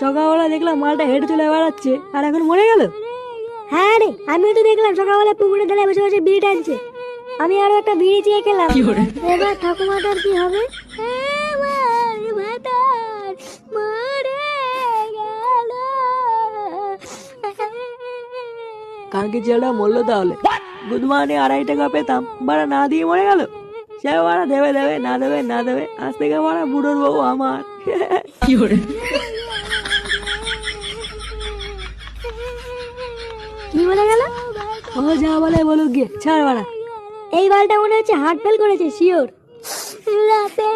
সকালবেলা দেখলাম মালটা হেঁটে চলে বেড়াচ্ছে আর এখন মরে গেল? হ্যাঁ রে আমিও তো দেখলাম সকালবেলা পুকুরে ধারে বসে বসে বিড়ি টানছে। আমি আরও একটা বিড়ি চেয়ে খেলাম। এবার ঠাকুমাটার কি হবে? কালকে ছেলেটা মরলো তাহলে? গুড মর্নিং আড়াই টাকা পেতাম বাড়া না দিয়ে মরে গেল। সে ওরা দেবে দেবে না দেবে না দেবে। আজ থেকে ওরা বুড়োর বউ আমার। কি বলে গেল? ও যা বলে বলুক গিয়ে ছাড় বাড়া এই বালটা মনে হচ্ছে হার্ট ফেল করেছে শিওর। রাতে